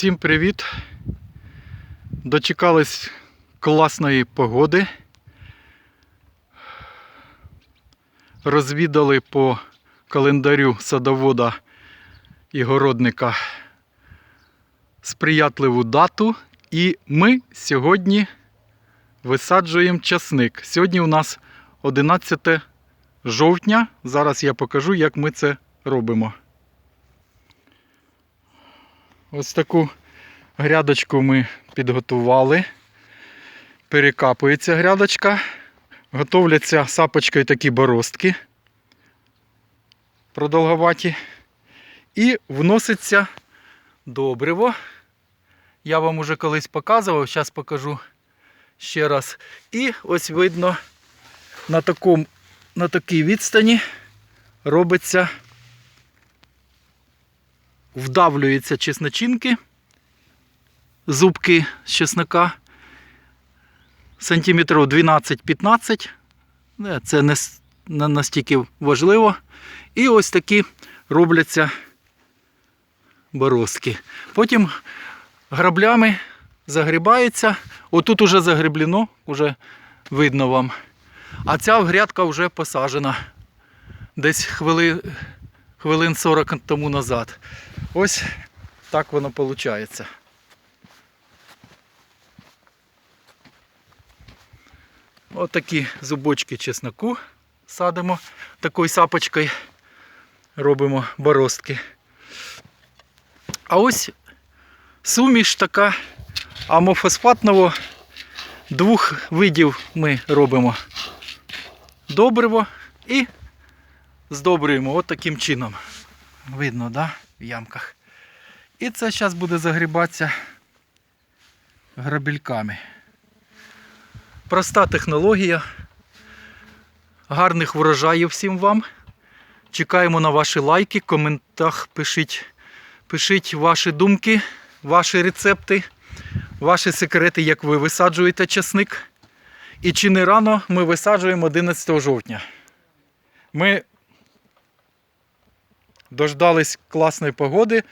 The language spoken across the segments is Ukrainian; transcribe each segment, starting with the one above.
Всім привіт! Дочекались класної погоди. Розвідали по календарю садовода і городника сприятливу дату. І ми сьогодні висаджуємо часник. Сьогодні у нас 11 жовтня. Зараз я покажу, як ми це робимо. Ось таку грядочку ми підготували. Перекапується грядочка. Готовляться сапочкою такі боростки продовговаті. І вноситься добриво. Я вам уже колись показував, зараз покажу ще раз. І ось видно на, такому, на такій відстані робиться вдавлюються чесночинки, зубки з чеснока сантиметрів 12-15. Е, Це не настільки важливо. І ось такі робляться борозки. Потім граблями загрібається. Отут уже загреблено, вже видно вам. А ця грядка вже посаджена. Десь хвили, хвилин 40 тому назад. Ось так воно виходить. Ось такі зубочки чесноку садимо такою сапочкою. Робимо боростки. А ось суміш така амофосфатного двох видів ми робимо добриво і здобрюємо от таким чином. Видно, да? В ямках. І це зараз буде загрібатися грабельками. Проста технологія. Гарних врожаїв всім вам. Чекаємо на ваші лайки, в коментах пишіть, пишіть ваші думки, ваші рецепти, ваші секрети, як ви висаджуєте часник. І чи не рано ми висаджуємо 11 жовтня. Ми дождались класної погоди,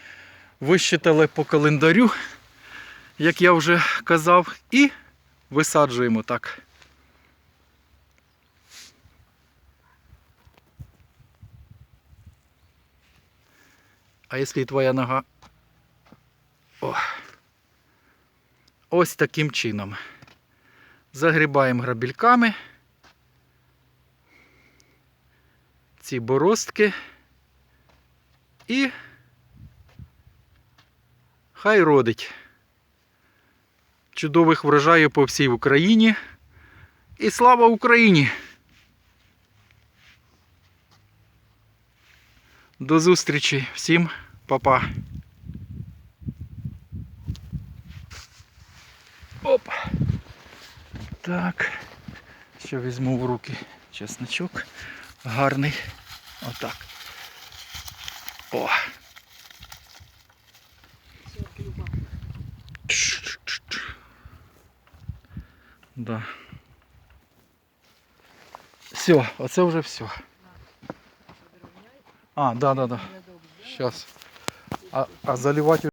вищитали по календарю, як я вже казав, і висаджуємо так. А якщо твоя нога. О. Ось таким чином. Загрібаємо грабельками. Ці боростки. І хай родить. Чудових врожаїв по всій Україні. І слава Україні! До зустрічі всім, па-па. Оп. Так. Ще візьму в руки чесночок. Гарний. Отак. О. Да. Все, оце вже все. А, да, да, да. Сейчас. А, а заливать